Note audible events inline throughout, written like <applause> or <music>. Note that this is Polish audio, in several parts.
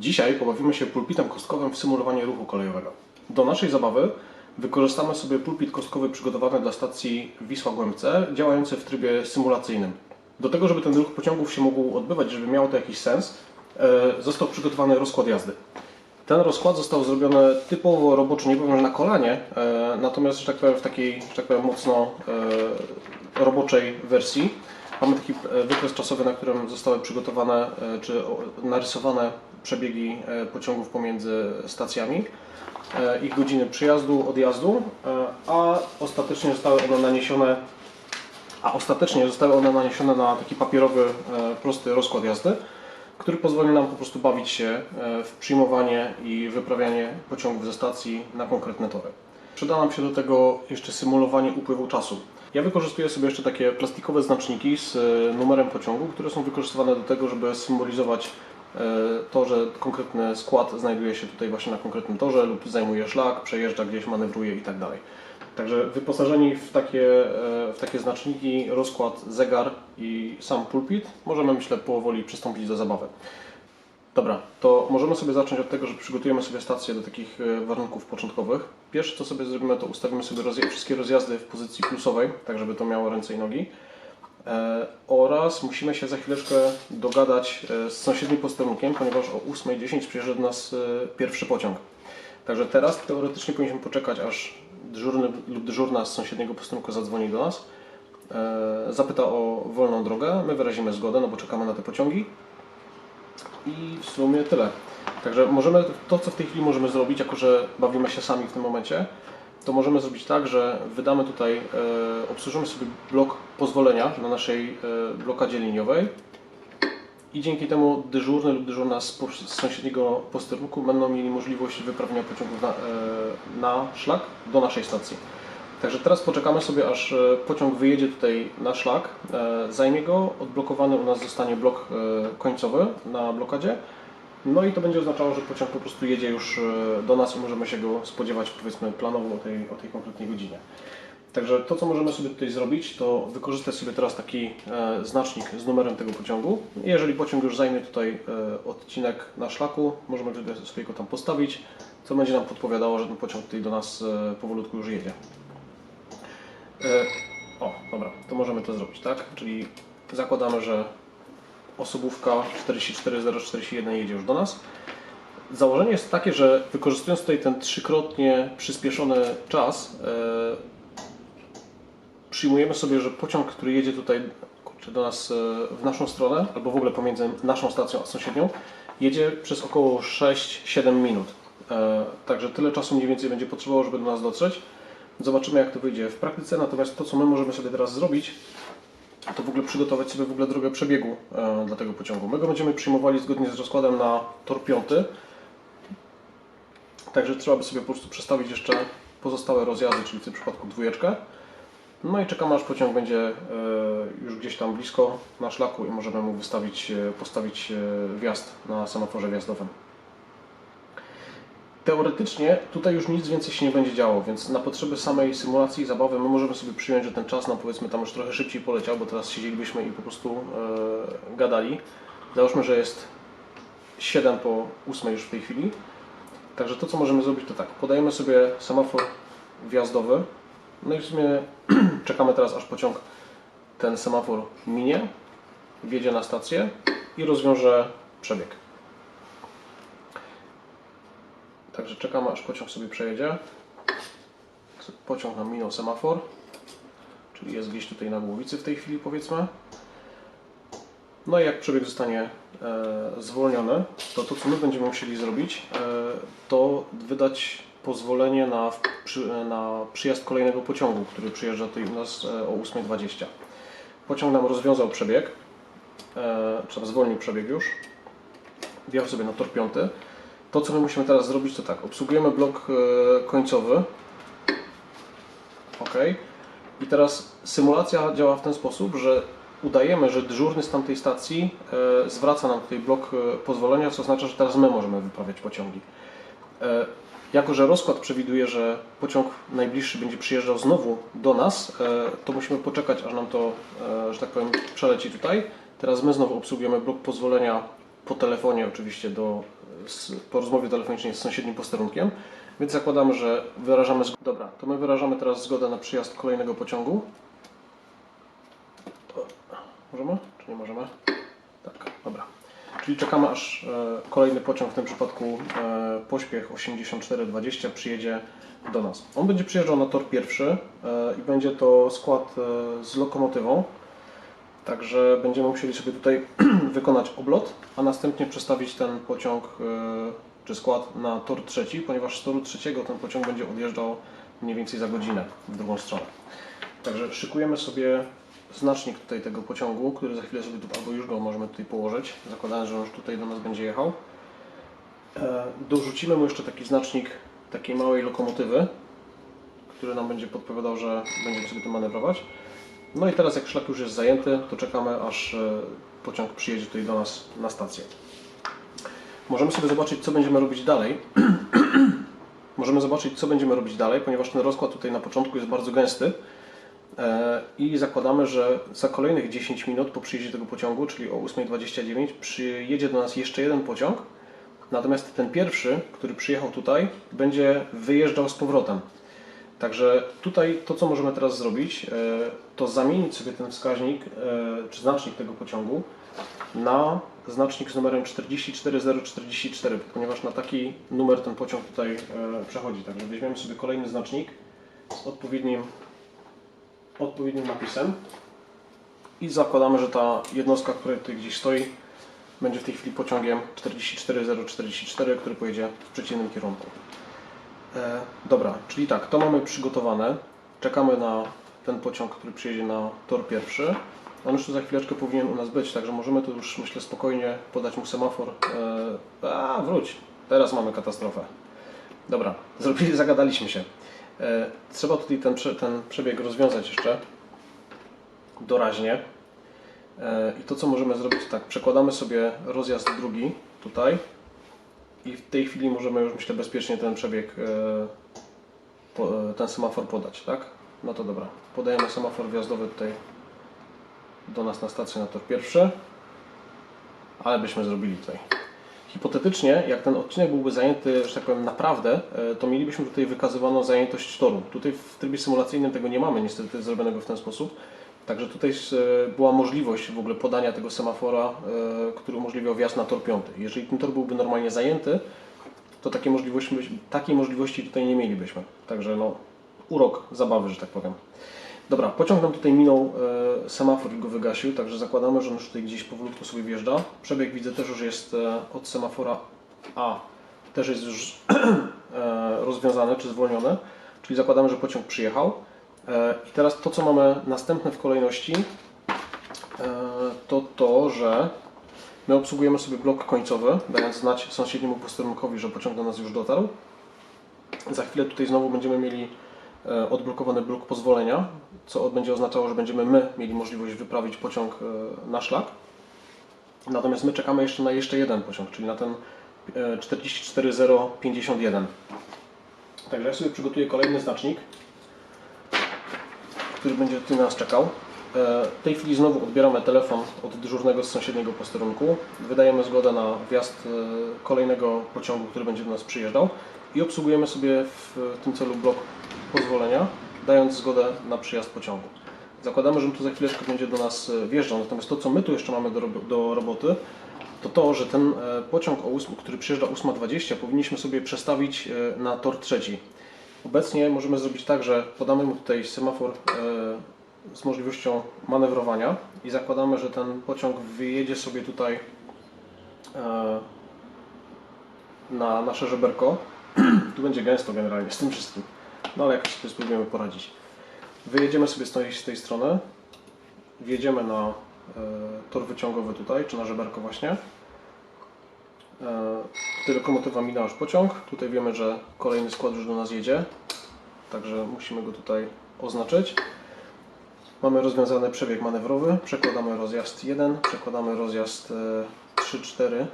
Dzisiaj pobawimy się pulpitem kostkowym w symulowanie ruchu kolejowego. Do naszej zabawy wykorzystamy sobie pulpit kostkowy przygotowany dla stacji Wisła-Głębce, działający w trybie symulacyjnym. Do tego, żeby ten ruch pociągów się mógł odbywać, żeby miało to jakiś sens, e, został przygotowany rozkład jazdy. Ten rozkład został zrobiony typowo roboczo, nie powiem, że na kolanie, e, natomiast, że tak powiem, w takiej, że tak powiem, mocno e, roboczej wersji. Mamy taki e, wykres czasowy, na którym zostały przygotowane e, czy narysowane przebiegi e, pociągów pomiędzy stacjami, ich godziny przyjazdu, odjazdu, a ostatecznie zostały one naniesione a ostatecznie zostały one naniesione na taki papierowy, prosty rozkład jazdy, który pozwoli nam po prostu bawić się w przyjmowanie i wyprawianie pociągów ze stacji na konkretne tory. Przyda nam się do tego jeszcze symulowanie upływu czasu. Ja wykorzystuję sobie jeszcze takie plastikowe znaczniki z e, numerem pociągu, które są wykorzystywane do tego, żeby symbolizować e, to, że konkretny skład znajduje się tutaj właśnie na konkretnym torze lub zajmuje szlak, przejeżdża gdzieś, manewruje i tak dalej. Także wyposażeni w takie, e, w takie znaczniki, rozkład, zegar i sam pulpit, możemy myślę powoli przystąpić do zabawy. Dobra, to możemy sobie zacząć od tego, że przygotujemy sobie stację do takich e, warunków początkowych. Pierwsze co sobie zrobimy, to ustawimy sobie rozja- wszystkie rozjazdy w pozycji plusowej, tak żeby to miało ręce i nogi. E, oraz musimy się za chwileczkę dogadać e, z sąsiednim posterunkiem, ponieważ o 8.10 przyjeżdża do nas e, pierwszy pociąg. Także teraz teoretycznie powinniśmy poczekać, aż dyżurny lub dyżurna z sąsiedniego posterunku zadzwoni do nas, e, zapyta o wolną drogę, my wyrazimy zgodę, no bo czekamy na te pociągi i w sumie tyle. Także możemy, to co w tej chwili możemy zrobić, jako że bawimy się sami w tym momencie, to możemy zrobić tak, że wydamy tutaj, e, obsłużymy sobie blok pozwolenia na naszej e, blokadzie liniowej i dzięki temu dyżurny lub dyżurna z, z sąsiedniego posterunku będą mieli możliwość wyprawienia pociągów na, e, na szlak do naszej stacji. Także teraz poczekamy sobie, aż e, pociąg wyjedzie tutaj na szlak, e, zajmie go, odblokowany u nas zostanie blok e, końcowy na blokadzie. No i to będzie oznaczało, że pociąg po prostu jedzie już do nas i możemy się go spodziewać powiedzmy planowo o tej, o tej konkretnej godzinie. Także to, co możemy sobie tutaj zrobić, to wykorzystać sobie teraz taki znacznik z numerem tego pociągu. Jeżeli pociąg już zajmie tutaj odcinek na szlaku, możemy sobie go tam postawić, co będzie nam podpowiadało, że ten pociąg tutaj do nas powolutku już jedzie. E, o, dobra, to możemy to zrobić, tak? Czyli zakładamy, że osobówka 44041 jedzie już do nas. Założenie jest takie, że wykorzystując tutaj ten trzykrotnie przyspieszony czas, e, przyjmujemy sobie, że pociąg, który jedzie tutaj kurczę, do nas e, w naszą stronę, albo w ogóle pomiędzy naszą stacją a sąsiednią, jedzie przez około 6-7 minut. Także tyle czasu mniej więcej będzie potrzebowało, żeby do nas dotrzeć. Zobaczymy, jak to wyjdzie w praktyce. Natomiast to, co my możemy sobie teraz zrobić, to w ogóle przygotować sobie w ogóle drogę przebiegu e, dla tego pociągu. My go będziemy przyjmowali zgodnie z rozkładem na tor piąty. Także trzeba by sobie po prostu przestawić jeszcze pozostałe rozjazdy, czyli w tym przypadku dwójeczkę. No i czekamy aż pociąg będzie e, już gdzieś tam blisko na szlaku i możemy mu wystawić, e, postawić wjazd na semaforze wjazdowym. Teoretycznie tutaj już nic więcej się nie będzie działo, więc na potrzeby samej symulacji i zabawy my możemy sobie przyjąć, że ten czas nam powiedzmy tam już trochę szybciej poleciał, bo teraz siedzielibyśmy i po prostu e, gadali. Załóżmy, że jest 7 po 8 już w tej chwili. Także to co możemy zrobić to tak, podajemy sobie semafor wjazdowy, no i w sumie <clears throat> czekamy teraz aż pociąg ten semafor minie, wjedzie na stację i rozwiąże przebieg. Także czekamy aż pociąg sobie przejedzie. Pociąg nam minął semafor, czyli jest gdzieś tutaj na głowicy w tej chwili powiedzmy. No i jak przebieg zostanie e, zwolniony, to to co my będziemy musieli zrobić, e, to wydać pozwolenie na, przy, na przyjazd kolejnego pociągu, który przyjeżdża tutaj u nas e, o 8.20. Pociąg nam rozwiązał przebieg, e, czy zwolnił przebieg już, wjechał sobie na tor piąty. To co my musimy teraz zrobić to tak, obsługujemy blok e, końcowy. OK. I teraz symulacja działa w ten sposób, że udajemy, że dyżurny z tamtej stacji e, zwraca nam tutaj blok e, pozwolenia, co oznacza, że teraz my możemy wyprawiać pociągi. Jako, że rozkład przewiduje, że pociąg najbliższy będzie przyjeżdżał znowu do nas, to musimy poczekać, aż nam to, że tak powiem, przeleci tutaj. Teraz my znowu obsługujemy blok pozwolenia po telefonie oczywiście do po rozmowie telefonicznej z sąsiednim posterunkiem, więc zakładamy, że wyrażamy zgodę. Dobra, to my wyrażamy teraz zgodę na przyjazd kolejnego pociągu. Możemy? Czy nie możemy? Tak, dobra. Czyli czekamy aż e, kolejny pociąg, w tym przypadku e, pośpiech 8420 przyjedzie do nas. On będzie przyjeżdżał na tor pierwszy e, i będzie to skład z lokomotywą. Także będziemy musieli sobie tutaj <clears throat> wykonać oblot, a następnie przestawić ten pociąg e, czy skład na tor trzeci, ponieważ z toru trzeciego ten pociąg będzie odjeżdżał mniej więcej za godzinę w drugą stronę. Także szykujemy sobie znacznik tutaj tego pociągu, który za chwilę sobie tu, albo już go możemy tutaj położyć, zakładając, że on już tutaj do nas będzie jechał. E, Dorzucimy mu jeszcze taki znacznik takiej małej lokomotywy, który nam będzie podpowiadał, że będziemy sobie tym manewrować. No i teraz jak szlak już jest zajęty, to czekamy aż e, pociąg przyjedzie tutaj do nas na stację. Możemy sobie zobaczyć, co będziemy robić dalej. <clears throat> Możemy zobaczyć, co będziemy robić dalej, ponieważ ten rozkład tutaj na początku jest bardzo gęsty. E, I zakładamy, że za kolejnych 10 minut po przyjeździe tego pociągu, czyli o 8.29, przyjedzie do nas jeszcze jeden pociąg. Natomiast ten pierwszy, który przyjechał tutaj, będzie wyjeżdżał z powrotem. Także tutaj to, co możemy teraz zrobić, e, to zamienić sobie ten wskaźnik, e, czy znacznik tego pociągu na znacznik z numerem 44044, ponieważ na taki numer ten pociąg tutaj e, przechodzi. Także weźmiemy sobie kolejny znacznik z odpowiednim, odpowiednim napisem i zakładamy, że ta jednostka, która tutaj gdzieś stoi, będzie w tej chwili pociągiem 44044, który pojedzie w przeciwnym kierunku. E, dobra, czyli tak, to mamy przygotowane. Czekamy na ten pociąg, który przyjedzie na tor pierwszy. On już tu za chwileczkę powinien u nas być, także możemy tu już myślę spokojnie podać mu semafor. E, a, wróć, teraz mamy katastrofę. Dobra, <laughs> zrobili, zagadaliśmy się. E, trzeba tutaj ten, ten przebieg rozwiązać jeszcze doraźnie. E, I to co możemy zrobić, to tak, przekładamy sobie rozjazd drugi tutaj i w tej chwili możemy już myślę bezpiecznie ten przebieg, e, e, ten semafor podać, tak? No to dobra, podajemy semafor wjazdowy tutaj do nas na stację na tor pierwszy, ale byśmy zrobili tutaj. Hipotetycznie, jak ten odcinek byłby zajęty, że tak powiem, naprawdę, e, to mielibyśmy tutaj wykazywaną zajętość toru. Tutaj w trybie symulacyjnym tego nie mamy niestety zrobionego w ten sposób. Także tutaj e, była możliwość w ogóle podania tego semafora, e, który umożliwiał wjazd na tor piąty. Jeżeli ten tor byłby normalnie zajęty, to takiej możliwości, takiej możliwości tutaj nie mielibyśmy. Także no, urok zabawy, że tak powiem. Dobra, pociąg nam tutaj minął e, semafor i go wygasił, także zakładamy, że on już tutaj gdzieś powolutku sobie wjeżdża. Przebieg widzę też już jest od semafora A, też jest już <clears throat> rozwiązany czy zwolniony, czyli zakładamy, że pociąg przyjechał. E, I teraz to, co mamy następne w kolejności, e, to to, że my obsługujemy sobie blok końcowy, dając znać sąsiedniemu posterunkowi, że pociąg do nas już dotarł. Za chwilę tutaj znowu będziemy mieli e, odblokowany blok pozwolenia, co będzie oznaczało, że będziemy my mieli możliwość wyprawić pociąg na szlak. Natomiast my czekamy jeszcze na jeszcze jeden pociąg, czyli na ten e, 44051. Także ja sobie przygotuję kolejny znacznik, który będzie na nas czekał. E, W tej chwili znowu odbieramy telefon od dyżurnego z sąsiedniego posterunku. Wydajemy zgodę na wjazd e, kolejnego pociągu, który będzie do nas przyjeżdżał i obsługujemy sobie w tym celu blok pozwolenia, dając zgodę na przyjazd pociągu. Zakładamy, że tu za chwileczkę będzie do nas e, wjeżdżał, natomiast to, co my tu jeszcze mamy do, do roboty, to to, że ten pociąg, o 8, który przyjeżdża o 8.20, powinniśmy sobie przestawić na tor trzeci. Obecnie możemy zrobić tak, że podamy mu tutaj semafor e, z możliwością manewrowania i zakładamy, że ten pociąg wyjedzie sobie tutaj e, na nasze żeberko. <clears throat> tu będzie gęsto generalnie z tym wszystkim, no ale jakoś sobie spróbujemy poradzić. Wyjedziemy sobie z tej, z tej strony, wjedziemy na e, tor wyciągowy tutaj, czy na żeberko właśnie. E, Tutaj lokomotywa mina już pociąg. Tutaj wiemy, że kolejny skład już do nas jedzie. Także musimy go tutaj oznaczyć. Mamy rozwiązany przebieg manewrowy. Przekładamy rozjazd 1, przekładamy rozjazd 3-4.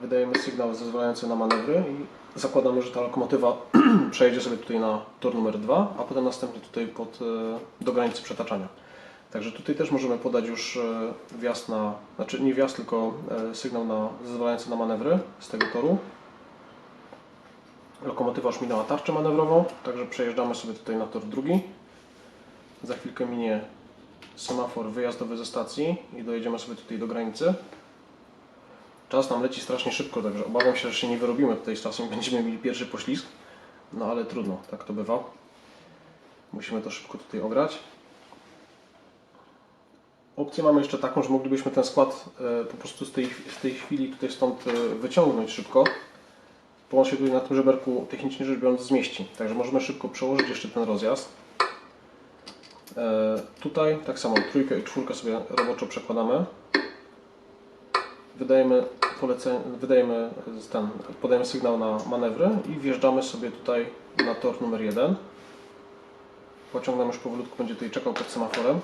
Wydajemy sygnał zezwalający na manewry i zakładamy, że ta lokomotywa <clears throat> przejedzie sobie tutaj na tor numer 2, a potem następnie tutaj pod, e, do granicy przetaczania. Także tutaj też możemy podać już e, wjazd na, znaczy nie wjazd, tylko e, sygnał na, zezwalający na manewry z tego toru. Lokomotywa już minęła tarczę manewrową, także przejeżdżamy sobie tutaj na tor drugi. Za chwilkę minie semafor wyjazdowy ze stacji i dojedziemy sobie tutaj do granicy. Czas nam leci strasznie szybko, także obawiam się, że się nie wyrobimy tutaj z czasem, <laughs> będziemy mieli pierwszy poślizg. No ale trudno, tak to bywa. Musimy to szybko tutaj ograć. Opcję mamy jeszcze taką, że moglibyśmy ten skład e, po prostu z tej, w tej chwili tutaj stąd e, wyciągnąć szybko, bo on się tutaj na tym żeberku technicznie rzecz biorąc zmieści. Także możemy szybko przełożyć jeszcze ten rozjazd. E, Tutaj tak samo trójkę i czwórkę sobie roboczo przekładamy. Wydajemy, polecenie, wydajemy ten, podajemy sygnał na manewry i wjeżdżamy sobie tutaj na tor numer 1. Pociąg nam już powolutku będzie tutaj czekał pod semaforem.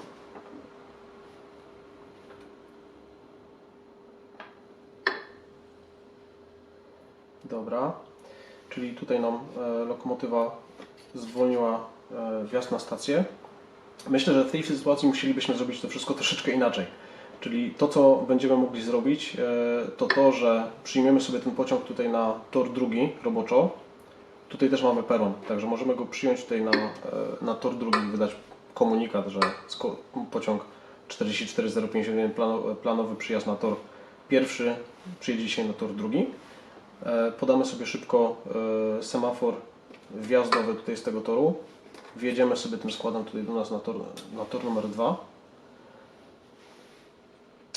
Dobra, czyli tutaj nam e, lokomotywa zwolniła e, wjazd na stację. Myślę, że w tej sytuacji musielibyśmy zrobić to wszystko troszeczkę inaczej. Czyli to, co będziemy mogli zrobić, e, to to, że przyjmiemy sobie ten pociąg tutaj na tor drugi roboczo. Tutaj też mamy peron, także możemy go przyjąć tutaj na, na tor drugi i wydać komunikat, że pociąg 44051 plano- planowy przyjazd na tor pierwszy przyjedzie dzisiaj na tor drugi. E, Podamy sobie szybko e, semafor wjazdowy tutaj z tego toru. Wjedziemy sobie tym składem tutaj do nas na tor, na tor numer 2.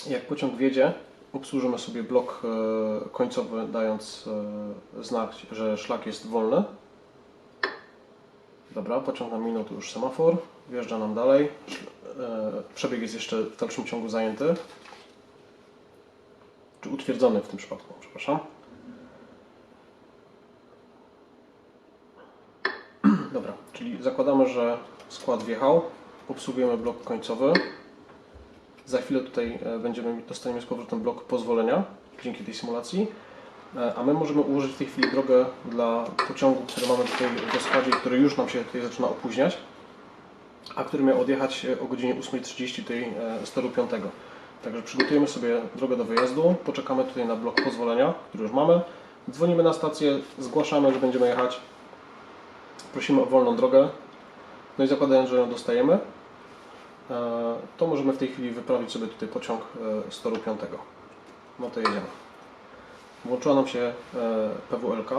Jak pociąg wjedzie, obsłużymy sobie blok e, końcowy, dając znak, że szlak jest wolny. Dobra, pociąg nam minął tu już semafor, wjeżdża nam dalej. Przebieg jest jeszcze w dalszym ciągu zajęty. Czy utwierdzony w tym przypadku, przepraszam. Dobra, czyli zakładamy, że skład wjechał, obsługujemy blok końcowy. Za chwilę tutaj e, będziemy dostaniemy z powrotem blok pozwolenia dzięki tej symulacji. E, A my możemy ułożyć w tej chwili drogę dla pociągu, który mamy tutaj w składzie, który już nam się tutaj zaczyna opóźniać, a który miał odjechać e, o godzinie 8.30 tutaj e, z toru 5. Także przygotujemy sobie drogę do wyjazdu, poczekamy tutaj na blok pozwolenia, który już mamy, dzwonimy na stację, zgłaszamy, że będziemy jechać, prosimy o wolną drogę, no i zakładając, że ją dostajemy, e, to możemy w tej chwili wyprawić sobie tutaj pociąg e, z toru 5. No to jedziemy. Włączyła nam się e, PWLK.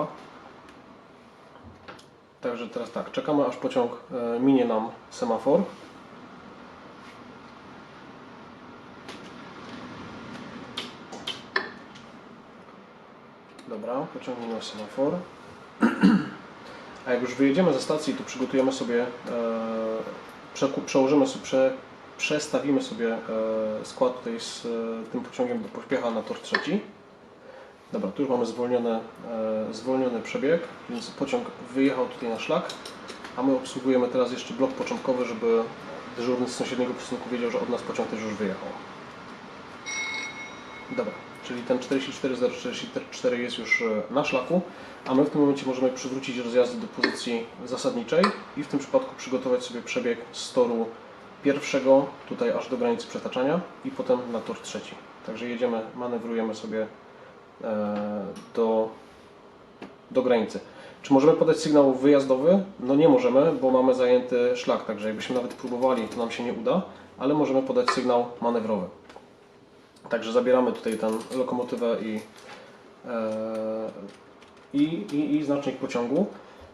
Także teraz tak, czekamy aż pociąg minie nam semafor. Dobra, pociąg minął semafor. <clears throat> A jak już wyjedziemy ze stacji, to przygotujemy sobie, e, przełożymy sobie, prze, przestawimy sobie e, skład tutaj z e, tym pociągiem do pośpiecha na tor trzeci. Dobra, tu już mamy zwolniony, przebieg, więc pociąg wyjechał tutaj na szlak, a my obsługujemy teraz jeszcze blok początkowy, żeby dyżurny z sąsiedniego posterunku wiedział, że od nas pociąg też już wyjechał. Dobra, czyli ten 44044 jest już e, na szlaku, a my w tym momencie możemy przywrócić rozjazdy do pozycji zasadniczej i w tym przypadku przygotować sobie przebieg z toru pierwszego tutaj aż do granicy przetaczania i potem na tor trzeci. Także jedziemy, manewrujemy sobie e, do, do granicy. Czy możemy podać sygnał wyjazdowy? No nie możemy, bo mamy zajęty szlak, także jakbyśmy nawet próbowali, to nam się nie uda, ale możemy podać sygnał manewrowy. Także zabieramy tutaj tę lokomotywę i, e, i, i, i znacznik pociągu.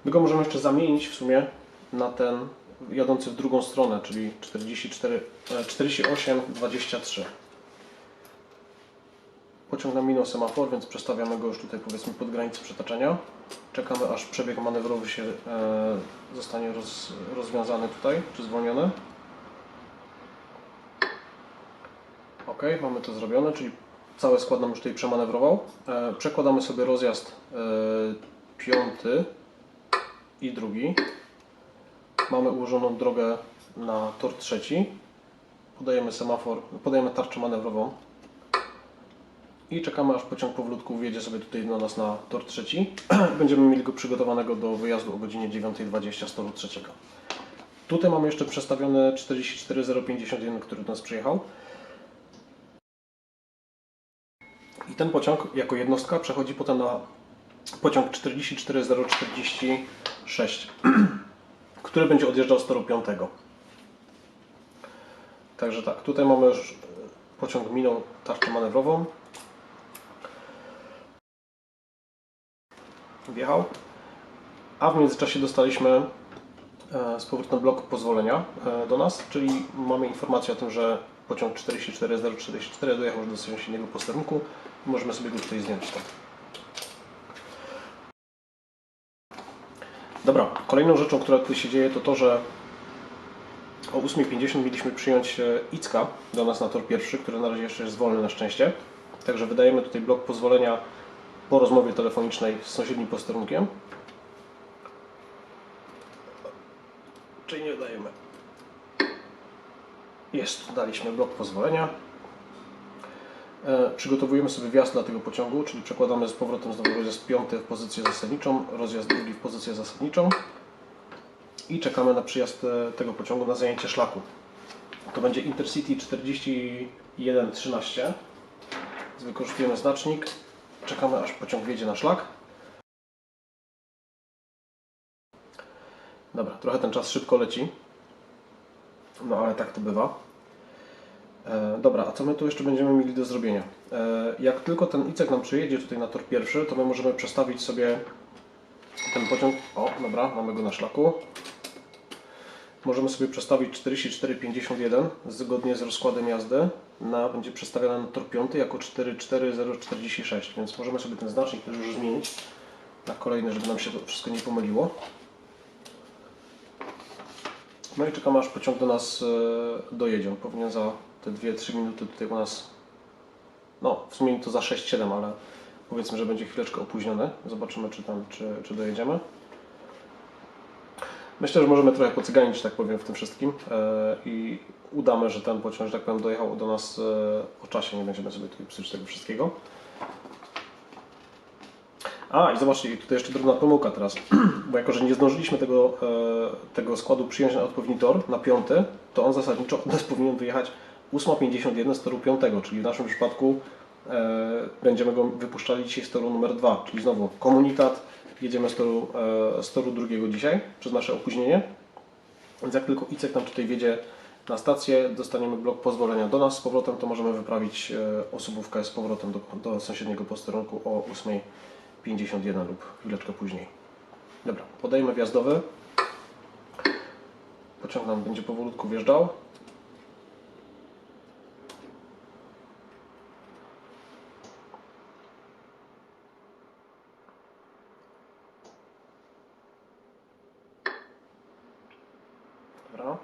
My go możemy jeszcze zamienić w sumie na ten jadący w drugą stronę, czyli 44, e, 48, 23. Pociąg nam minął semafor, więc przestawiamy go już tutaj powiedzmy pod granicę przetaczenia. Czekamy aż przebieg manewrowy się e, zostanie roz, rozwiązany tutaj, czy zwolniony. Ok, mamy to zrobione, czyli cały skład nam już tutaj przemanewrował. E, przekładamy sobie rozjazd e, piąty i drugi. Mamy ułożoną drogę na tor trzeci. Podajemy semafor, podajemy tarczę manewrową i czekamy aż pociąg powolutku wjedzie sobie tutaj do nas na tor trzeci. <clears throat> Będziemy mieli go przygotowanego do wyjazdu o godzinie 9.20 z toru trzeciego. Tutaj mamy jeszcze przestawiony 44051, który do nas przyjechał. Ten pociąg jako jednostka przechodzi potem na pociąg 44046, <clears throat> który będzie odjeżdżał z toru 5. Także tak, tutaj mamy już e, pociąg minął tarczę manewrową. Wjechał. A w międzyczasie dostaliśmy e, z powrotem blok pozwolenia e, do nas, czyli mamy informację o tym, że pociąg 44044 dojechał już do sąsiedniego posterunku możemy sobie go tutaj zdjąć. Tak. Dobra, kolejną rzeczą, która tutaj się dzieje, to to, że o 8.50 mieliśmy przyjąć e, Icka do nas na tor pierwszy, który na razie jeszcze jest wolny na szczęście. Także wydajemy tutaj blok pozwolenia po rozmowie telefonicznej z sąsiednim posterunkiem. Czyli nie dajemy. Jest, daliśmy blok pozwolenia. E, przygotowujemy sobie wjazd dla tego pociągu, czyli przekładamy z powrotem znowu rozjazd piąty w pozycję zasadniczą, rozjazd drugi w pozycję zasadniczą i czekamy na przyjazd e, tego pociągu na zajęcie szlaku. To będzie Intercity 4113. Wykorzystujemy znacznik, czekamy aż pociąg wjedzie na szlak. Dobra, trochę ten czas szybko leci. No ale tak to bywa. E, dobra, a co my tu jeszcze będziemy mieli do zrobienia? E, jak tylko ten ICEK nam przyjedzie tutaj na tor pierwszy, to my możemy przestawić sobie ten pociąg. O, dobra, mamy go na szlaku. Możemy sobie przestawić 4451 zgodnie z rozkładem jazdy. Na, będzie przestawiona na tor 5 jako 44046, więc możemy sobie ten znacznik też już zmienić na kolejny, żeby nam się to wszystko nie pomyliło. No i czekamy aż pociąg do nas e, dojedzie. On powinien za te 2-3 minuty tutaj u nas, no w sumie to za 6-7, ale powiedzmy, że będzie chwileczkę opóźniony. Zobaczymy czy tam, czy, czy dojedziemy. Myślę, że możemy trochę pocyganić, że tak powiem, w tym wszystkim e, i udamy, że ten pociąg, że tak powiem, dojechał do nas e, o czasie. Nie będziemy sobie tutaj psuć tego wszystkiego. A i zobaczcie, tutaj jeszcze drobna pomyłka teraz, <clears throat> bo jako, że nie zdążyliśmy tego, e, tego składu przyjąć na odpowiedni tor, na piąty, to on zasadniczo od nas <laughs> powinien wyjechać 8.51 z toru 5, czyli w naszym przypadku e, będziemy go wypuszczali dzisiaj z toru numer 2, czyli znowu komunikat, jedziemy z toru, e, z toru drugiego dzisiaj przez nasze opóźnienie. Więc jak tylko ICEK nam tutaj wjedzie na stację, dostaniemy blok pozwolenia do nas z powrotem, to możemy wyprawić e, osobówkę z powrotem do, do sąsiedniego posterunku o 8.51 lub chwileczkę później. Dobra, podajemy wjazdowy. Pociąg nam będzie powolutku wjeżdżał. Dobra.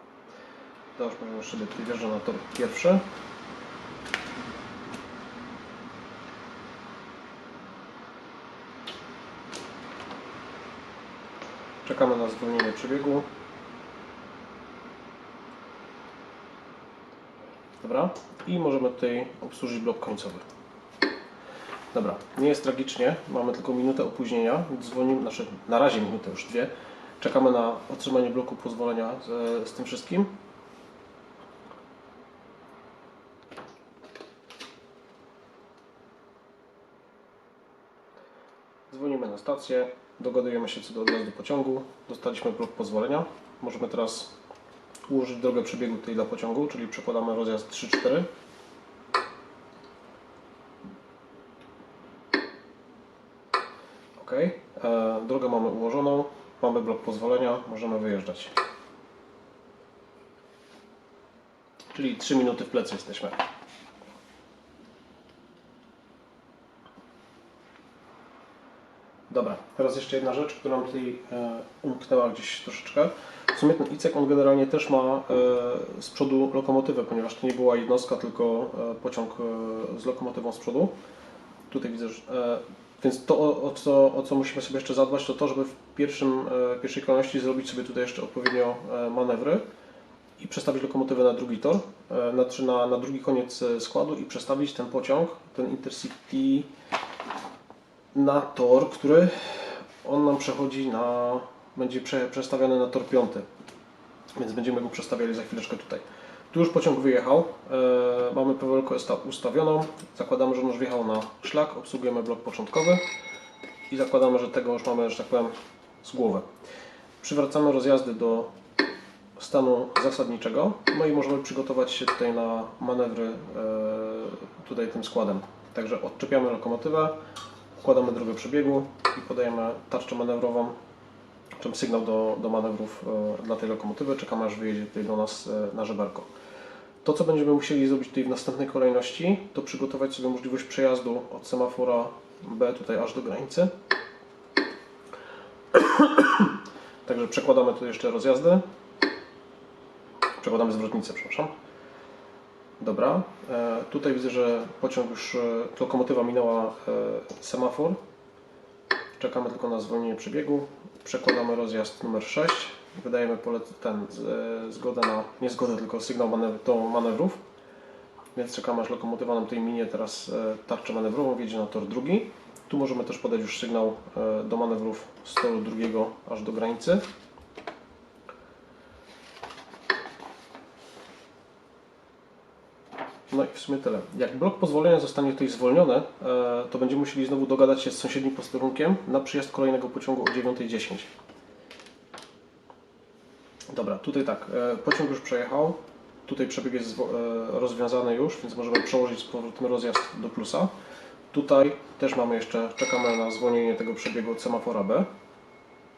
To już sobie wjeżdża na tor pierwszy. Czekamy na zwolnienie przebiegu. Dobra. I możemy tutaj obsłużyć blok końcowy. Dobra, nie jest tragicznie, mamy tylko minutę opóźnienia, dzwonimy, znaczy na razie minutę już dwie. Czekamy na otrzymanie bloku pozwolenia z, z tym wszystkim. Dzwonimy na stację, dogadujemy się co do odjazdu pociągu, dostaliśmy blok pozwolenia. Możemy teraz ułożyć drogę przebiegu tutaj dla pociągu, czyli przekładamy rozjazd 3-4. Ok, e, drogę mamy ułożoną, mamy blok pozwolenia, możemy wyjeżdżać. Czyli 3 minuty w plecy jesteśmy. Dobra, teraz jeszcze jedna rzecz, która nam tutaj e, umknęła gdzieś troszeczkę. W sumie ten ICEK on generalnie też ma e, z przodu lokomotywę, ponieważ to nie była jednostka, tylko e, pociąg z lokomotywą z przodu. Tutaj widzę, że, więc to o, co, o co musimy sobie jeszcze zadbać, to to, żeby w pierwszym, pierwszej kolejności zrobić sobie tutaj jeszcze odpowiednio manewry i przestawić lokomotywę na drugi tor, znaczy na, na drugi koniec składu i przestawić ten pociąg, ten Intercity na tor, który on nam przechodzi na, będzie prze, przestawiony na tor piąty. więc będziemy go przestawiali za chwileczkę tutaj. Tu już pociąg wyjechał, e, mamy PWL ustawioną, zakładamy, że on już wjechał na szlak, obsługujemy blok początkowy i zakładamy, że tego już mamy, że tak powiem, z głowy. Przywracamy rozjazdy do stanu zasadniczego, no i możemy przygotować się tutaj na manewry e, tutaj tym składem. Także odczepiamy lokomotywę, wkładamy drogę przebiegu i podajemy tarczę manewrową, czym sygnał do, do manewrów e, dla tej lokomotywy. Czekamy aż wyjedzie tutaj do nas e, na żeberko. To, co będziemy musieli zrobić tutaj w następnej kolejności, to przygotować sobie możliwość przejazdu od semafora B tutaj aż do granicy. <coughs> Także przekładamy tu jeszcze rozjazdy. Przekładamy zwrotnicę, przepraszam. Dobra. E, tutaj widzę, że pociąg już, e, lokomotywa minęła e, semafor. Czekamy tylko na zwolnienie przebiegu. Przekładamy rozjazd numer 6. Wydajemy pole, ten, zgodę na, nie zgodę, tylko sygnał manewr, do manewrów. Więc czekamy aż lokomotywa nam tutaj minie teraz tarczę manewrową, wjedzie na tor drugi. Tu możemy też podać już sygnał do manewrów z toru drugiego aż do granicy. No i w sumie tyle. Jak blok pozwolenia zostanie tutaj zwolniony, e, to będziemy musieli znowu dogadać się z sąsiednim posterunkiem na przyjazd kolejnego pociągu o 9.10. Dobra, tutaj tak, e, pociąg już przejechał, tutaj przebieg jest e, rozwiązany już, więc możemy przełożyć z powrotem rozjazd do plusa. Tutaj też mamy jeszcze, czekamy na zwolnienie tego przebiegu od semafora B.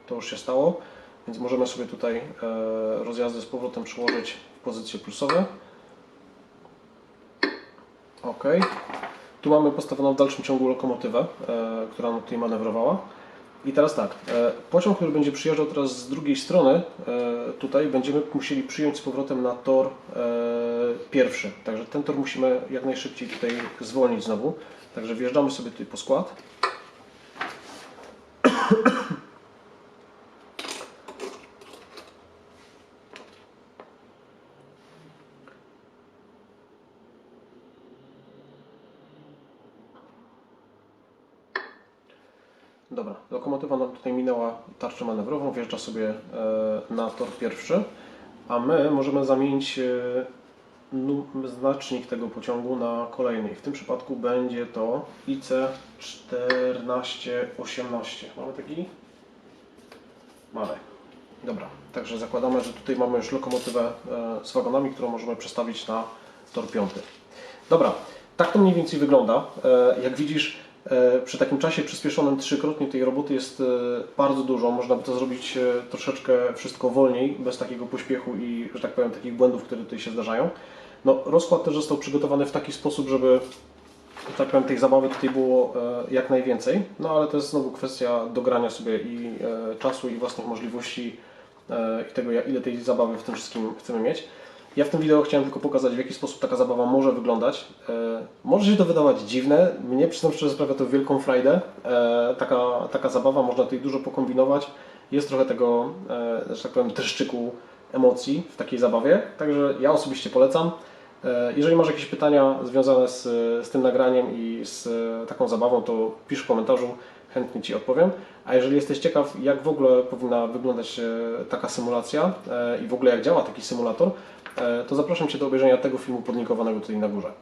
To już się stało, więc możemy sobie tutaj e, rozjazdy z powrotem przełożyć w pozycje plusowe. Ok. Tu mamy postawioną w dalszym ciągu lokomotywę, e, która tutaj manewrowała. I teraz tak, e, pociąg, który będzie przyjeżdżał teraz z drugiej strony, e, tutaj będziemy musieli przyjąć z powrotem na tor pierwszy. Także ten tor musimy jak najszybciej tutaj zwolnić znowu. Także wjeżdżamy sobie tutaj po skład. Dobra, lokomotywa nam tutaj minęła tarczę manewrową, wjeżdża sobie e, na tor pierwszy, a my możemy zamienić e, znacznik tego pociągu na kolejny. W tym przypadku będzie to IC 1418. Mamy taki? Mamy. Dobra, także zakładamy, że tutaj mamy już lokomotywę e, z wagonami, którą możemy przestawić na tor piąty. Dobra, tak to mniej więcej wygląda. Jak widzisz, przy takim czasie przyspieszonym trzykrotnie tej roboty jest e, bardzo dużo. Można by to zrobić e, troszeczkę wszystko wolniej, bez takiego pośpiechu i, że tak powiem, takich błędów, które tutaj się zdarzają. No, rozkład też został przygotowany w taki sposób, żeby że tak powiem, tej zabawy tutaj było e, jak najwięcej, no ale to jest znowu kwestia dogrania sobie i e, czasu i własnych możliwości e, i tego, ile tej zabawy w tym wszystkim chcemy mieć. Ja w tym wideo chciałem tylko pokazać, w jaki sposób taka zabawa może wyglądać. E, może się to wydawać dziwne, mnie przyznam szczerze sprawia to wielką frajdę. E, taka, taka zabawa, można tutaj dużo pokombinować. Jest trochę tego, e, że tak powiem, dreszczyku emocji w takiej zabawie, także ja osobiście polecam. Jeżeli masz jakieś pytania związane z, z tym nagraniem i z taką zabawą, to pisz w komentarzu, chętnie Ci odpowiem. A jeżeli jesteś ciekaw, jak w ogóle powinna wyglądać taka symulacja i w ogóle jak działa taki symulator, to zapraszam Cię do obejrzenia tego filmu podlinkowanego tutaj na górze.